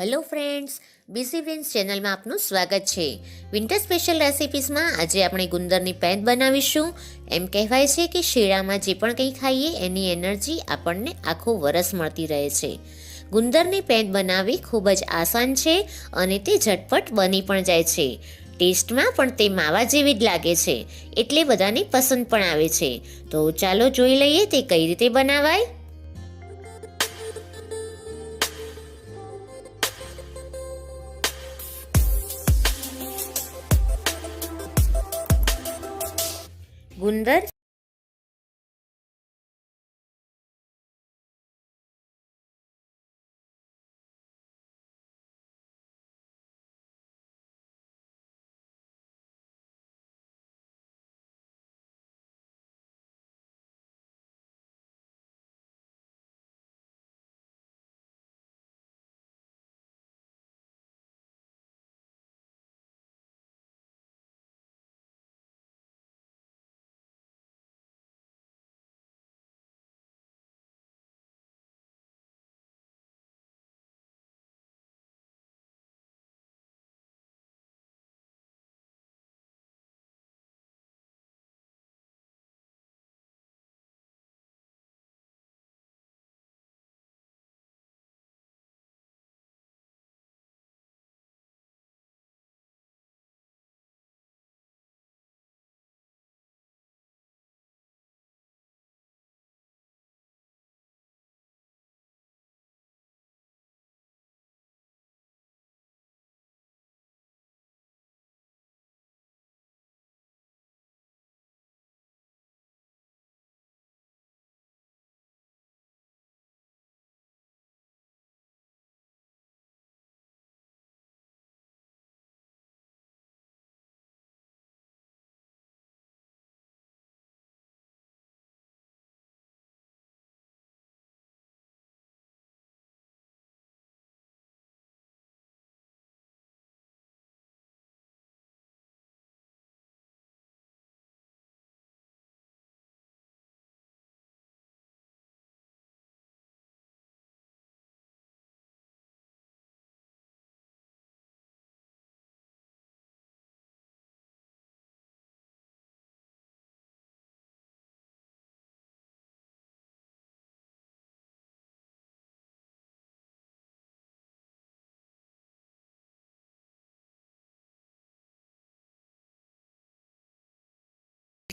Hello friends BC wins ચેનલમાં આપનું સ્વાગત છે. વિન્ટર સ્પેશિયલ રેસિપીસમાં આજે આપણે ગુંદરની પેન બનાવીશું. એમ કહેવાય છે કે શિયાળામાં જે પણ કંઈ ખાઈએ, એની એનર્જી આપણને આખું વરસ મળતી રહે છે. ગુંદરની પેન બનાવવી ખૂબ જ આસાન છે અને તે ઝટપટ બની પણ જાય છે. ટેસ્ટમાં પણ તે માવા જેવી જ લાગે છે. એટલે બધાને પસંદ પણ આવે છે. તો ચાલો જોઈ લઈએ તે કઈ રીતે બનાવાય. ગુંદર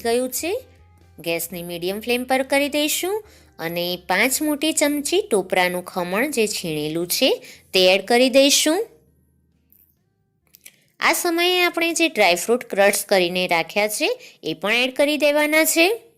ગયું છે. ગેસની મીડિયમ ફ્લેમ પર કરી દઈશું અને પાંચ મોટી ચમચી ટોપરાનું ખમણ જે છીણેલું છે તે એડ કરી દઈશું. આ સમયે આપણે જે ડ્રાયફ્રૂટ ક્રશ કરીને રાખ્યા છે એ પણ એડ કરી દેવાના છે.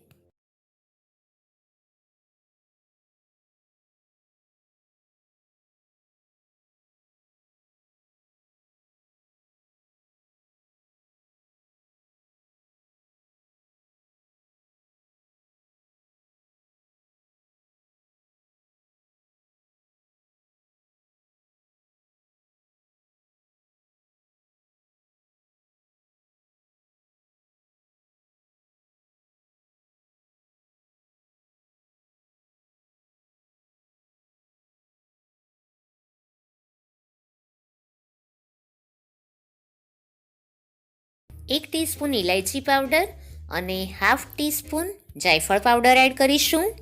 એક ટીસ્પૂન ઇલાયચી પાવડર અને હાફ ટીસ્પૂન જાયફળ પાવડર એડ કરીશું.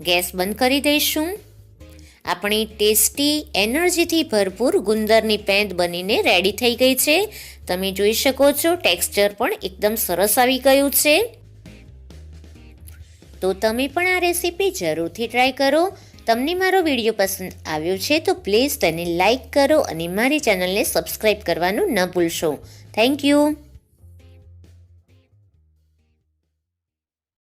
ગેસ બંધ કરી દઈશું. આપણી ટેસ્ટી, એનર્જીથી ભરપૂર ગુંદરની પેંદ બનીને રેડી થઈ ગઈ છે. તમે જોઈ શકો છો, ટેક્સચર પણ એકદમ સરસ આવી ગયું છે. તો તમે પણ આ રેસીપી જરૂરથી ટ્રાય કરો. તમને મારો વીડિયો પસંદ આવ્યો છે તો પ્લીઝ તેને લાઇક કરો અને મારી ચેનલને સબસ્ક્રાઈબ કરવાનું ન ભૂલશો. Thank you